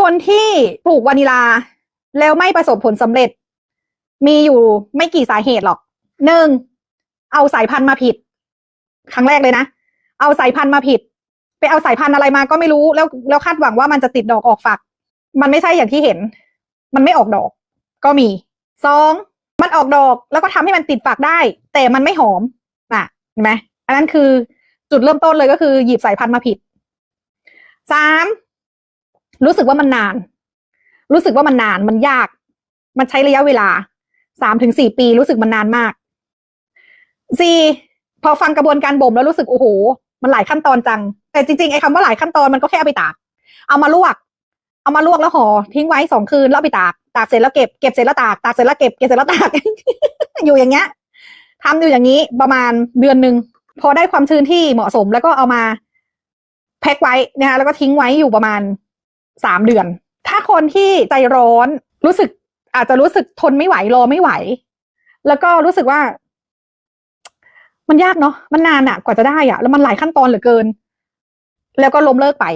คนที่ปลูกวานิลา แล้วไม่ประสบผลสำเร็จ มีอยู่ไม่กี่สาเหตุหรอกหนึ่งเอาสายพันธุ์มาผิด ครั้งแรกเลยนะ เอาสายพันธุ์มาผิด ไปเอาสายพันธุ์อะไรมาก็ไม่รู้แล้วแล้วคาดหวังว่ามันจะติดดอกออกฝัก มันไม่ใช่อย่างที่เห็น มันไม่ออกดอก ก็มีสองมันออกดอกแล้วก็ทำให้มันติดฝักได้ แต่มันไม่หอมน่ะเห็นไหมอันนั้นคือจุดเริ่มต้นเลยก็คือหยิบสายพันธุ์มาผิดสาม รู้สึกว่ามันนาน รู้สึกว่ามันนาน มันยาก มันใช้ระยะเวลาสามถึงสี่ปีรู้สึกมันนานมากสี่พอฟังกระบวนการบ่มแล้วรู้สึกโอ้โห มันหลายขั้นตอนจัง แต่จริงๆไอ้คำว่าหลายขั้นตอนมันก็แค่เอาไปตาก เอามาลวก เอามาลวกแล้วห่อทิ้งไว้สองคืนแล้วเอาไปตาก ตากเสร็จแล้วเก็บ เก็บเสร็จแล้วตาก ตากเสร็จแล้วเก็บ เก็บเสร็จแล้วตาก อยู่อย่างเงี้ยทำอยู่อย่างนี้ประมาณเดือนหนึ่งพอได้ความชื้นที่เหมาะสมแล้วก็เอามาแพ็คไว้นะคะแล้วก็ทิ้งไว้อยู่ประมาณ สามเดือน ถ้าคนที่ใจร้อนรู้สึกอาจจะรู้สึกทนไม่ไหวรอไม่ไหว แล้วก็รู้สึกว่า มันยากเนาะมันนานอะกว่าจะได้อะแล้วมันหลายขั้นตอนเหลือเกิน แล้วก็ล้มเลิกไป